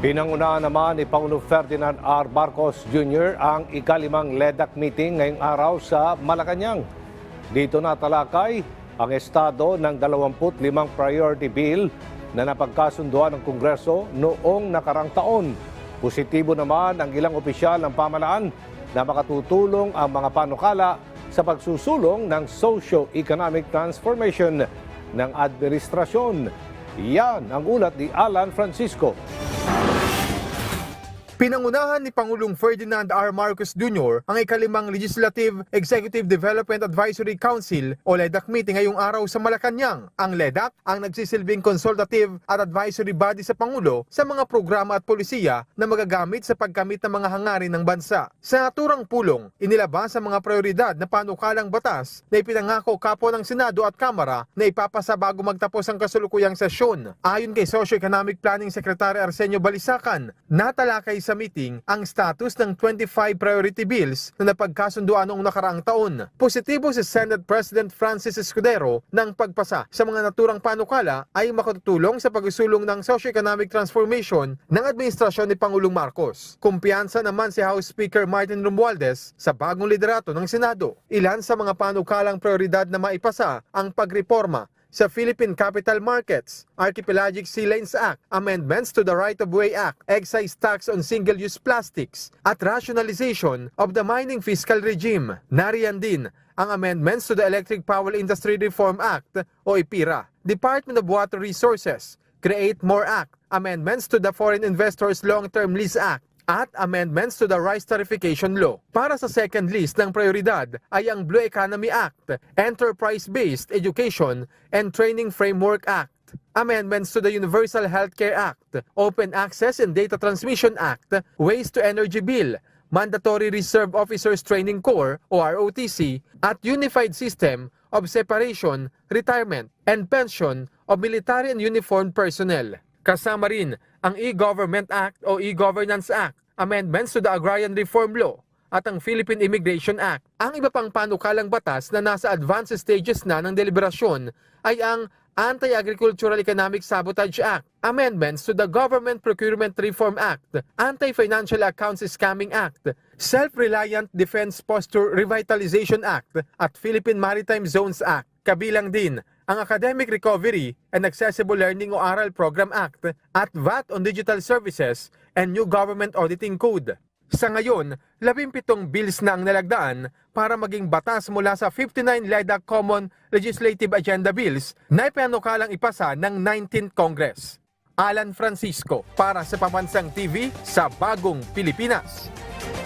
Pinangunahan naman ni Pangulo Ferdinand R. Marcos Jr. ang ikalimang LEDAC meeting ngayong araw sa Malacanang. Dito na talakay ang estado ng 25 priority bill na napagkasunduan ng Kongreso noong nakarang taon. Positibo naman ang ilang opisyal ng pamalaan na makatutulong ang mga panukala sa pagsusulong ng socio-economic transformation ng administrasyon. Yan ang ulat ni Alan Francisco. Pinangunahan ni Pangulong Ferdinand R. Marcos Jr. ang ikalimang Legislative Executive Development Advisory Council o LEDAC meeting ngayong araw sa Malacanang. Ang LEDAC ang nagsisilbing consultative at advisory body sa Pangulo sa mga programa at polisiya na magagamit sa pagkamit ng mga hangarin ng bansa. Sa naturang pulong, inilabas ang mga prioridad na panukalang batas na ipinangako kapo ng Senado at Kamara na ipapasa bago magtapos ang kasulukuyang sesyon. Ayon kay Socio-Economic Planning Secretary Arsenio Balisacan, natalakay sa meeting ang status ng 25 priority bills na napagkasunduan noong nakaraang taon. Positibo si Senate President Francis Escudero ng pagpasa sa mga naturang panukala ay makatutulong sa pagsulong ng socio-economic transformation ng administrasyon ni Pangulong Marcos. Kumpiyansa naman si House Speaker Martin Romualdez sa bagong liderato ng Senado. Ilan sa mga panukalang prioridad na maipasa ang pagreforma sa Philippine Capital Markets, Archipelagic Sea Lanes Act, amendments to the Right-of-Way Act, excise tax on single-use plastics, at rationalization of the mining fiscal regime. Nariyan din ang amendments to the Electric Power Industry Reform Act o IPIRA, Department of Water Resources, Create More Act, amendments to the Foreign Investors Long-Term Lease Act, at amendments to the Rice Tarification Law. Para sa second list ng prioridad ay ang Blue Economy Act, Enterprise-Based Education and Training Framework Act, amendments to the Universal Healthcare Act, Open Access and Data Transmission Act, Waste to Energy Bill, Mandatory Reserve Officers Training Corps o ROTC at Unified System of Separation, Retirement, and Pension of Military and Uniformed Personnel. Kasama rin ang E-Government Act o E-Governance Act, amendments to the Agrarian Reform Law, at ang Philippine Immigration Act. Ang iba pang panukalang batas na nasa advanced stages na ng deliberasyon ay ang Anti-Agricultural Economic Sabotage Act, amendments to the Government Procurement Reform Act, Anti-Financial Accounts Scamming Act, Self-Reliant Defense Posture Revitalization Act at Philippine Maritime Zones Act. Kabilang din ang Academic Recovery and Accessible Learning o ARAL Program Act at VAT on Digital Services and New Government Auditing Code. Sa ngayon, 17 bills na ang nalagdaan para maging batas mula sa 59 LEDAC Common Legislative Agenda Bills na ipanukalang ipasa ng 19th Congress. Alan Francisco para sa Pamansang TV sa Bagong Pilipinas.